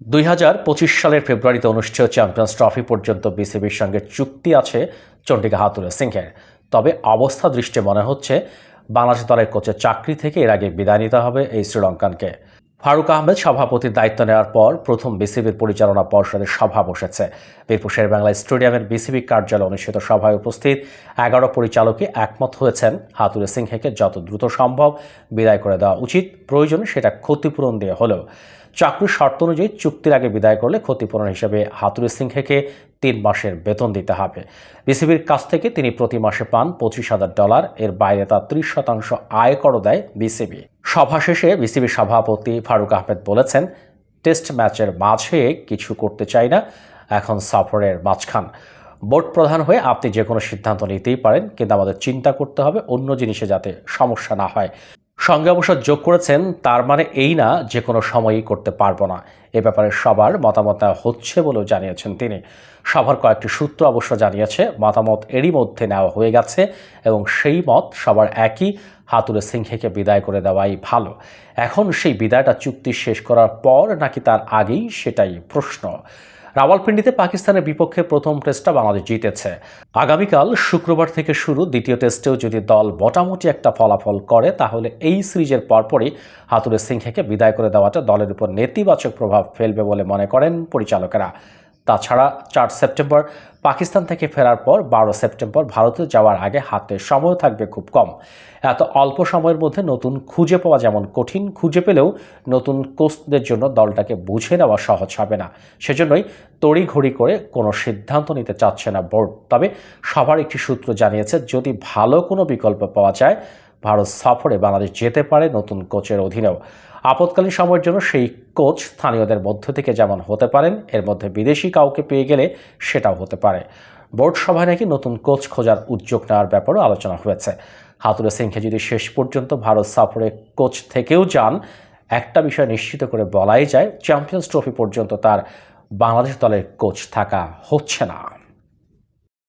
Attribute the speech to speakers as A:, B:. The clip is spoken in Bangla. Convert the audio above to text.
A: দুই হাজার পঁচিশ সালের ফেব্রুয়ারিতে অনুষ্ঠিত চ্যাম্পিয়ন্স ট্রফি পর্যন্ত বিসিবির সঙ্গে চুক্তি আছে চন্ডিকা হাতুরে সিংহের। তবে অবস্থা দৃষ্টি মনে হচ্ছে বাংলাদেশ দলের কোচের চাকরি থেকে এর আগে বিদায় নিতে হবে এই শ্রীলঙ্কানকে। ফারুক আহমেদ সভাপতির দায়িত্ব নেওয়ার পর প্রথম বিসিবির পরিচালনা পর্ষদের সভা বসেছে। বীরপুর শের বাংলা স্টেডিয়ামের বিসিবি কার্যালয়ে অনুষ্ঠিত সভায় উপস্থিত এগারো পরিচালকই একমত হয়েছেন। হাতুরে সিংহেকে যত দ্রুত সম্ভব বিদায় করে দেওয়া উচিত। প্রয়োজন সেটা ক্ষতিপূরণ দিয়ে হলেও। চাকরির শর্ত অনুযায়ী চুক্তির আগে বিদায় করলে ক্ষতিপূরণ হিসেবে হাতুরে সিংহেকে তিন মাসের বেতন দিতে হবে। বিসিবির কাছ থেকে তিনি প্রতি মাসে পান পঁচিশ হাজার ডলার। এর বাইরে তার ত্রিশ শতাংশ আয় করও দেয় বিসিবি। সভা শেষে বিসিবি সভাপতি ফারুক আহমেদ বলেছেন, টেস্ট ম্যাচের মাঝে কিছু করতে চাই না, এখন সফরের মাঝখান। বোর্ড প্রধান হয়ে আপনি যে কোনো সিদ্ধান্ত নিতেই পারেন, কিন্তু আমাদের চিন্তা করতে হবে অন্য জিনিসে যাতে সমস্যা না হয়। সঙ্গে অবশ্য যোগ করেছেন, তার মানে এই না যে কোনো সময়ই করতে পারব না। এ ব্যাপারে সবার মতামত হচ্ছে বলেও জানিয়েছেন তিনি। সভার কয়েকটি সূত্র অবশ্য জানিয়েছে, মতামত এরই মধ্যে নেওয়া হয়ে গেছে এবং সেই মত সবার একই হাতুরে সিংহেকে বিদায় করে দেওয়াই ভালো। এখন সেই বিদায়টা চুক্তি শেষ করার পর নাকি তার আগেই সেটাই প্রশ্ন। রাওয়ালপিন্ডিতে পাকিস্তানের বিপক্ষে প্রথম টেস্টটা বাংলাদেশ জিতেছে। আগামীকাল শুক্রবার থেকে শুরু দ্বিতীয় টেস্টেও যদি দল মোটামুটি একটা ফলাফল করে, তাহলে এই সিরিজের পরপরই হাতুরে সিংহেকে বিদায় করে দেওয়াটা দলের উপর নেতিবাচক প্রভাব ফেলবে বলে মনে করেন পরিচালকেরা। তাছাড়া চার সেপ্টেম্বর পাকিস্তান থেকে ফেরার পর বারো সেপ্টেম্বর ভারতে যাওয়ার আগে হাতে সময় থাকবে খুব কম। এত অল্প সময়ের মধ্যে নতুন খুঁজে পাওয়া যেমন কঠিন খুঁজে পেলেও নতুন কোচদের জন্য দলটাকে বুঝে নেওয়া সহজ হবে না। সেজন্যই তড়িঘড়ি করে কোনো সিদ্ধান্ত নিতে চাচ্ছে না বোর্ড। তবে সবার একটি সূত্র জানিয়েছে, যদি ভালো কোনো বিকল্প পাওয়া যায় ভারত সফরে বাংলাদেশ যেতে পারে নতুন কোচের অধীনেও। আপৎকালীন সময়ের জন্য সেই কোচ স্থানীয়দের মধ্য থেকে যেমন হতে পারেন, এর মধ্যে বিদেশি কাউকে পেয়ে গেলে সেটাও হতে পারে। বোর্ড সভায় নাকি নতুন কোচ খোঁজার উদ্যোগ নেওয়ার ব্যাপারেও আলোচনা হয়েছে। হাতুরে সিংকে যদি শেষ পর্যন্ত ভারত সফরে কোচ থেকেও যান, একটা বিষয় নিশ্চিত করে বলাই যায়, চ্যাম্পিয়ন্স ট্রফি পর্যন্ত তার বাংলাদেশ দলের কোচ থাকা হচ্ছে না।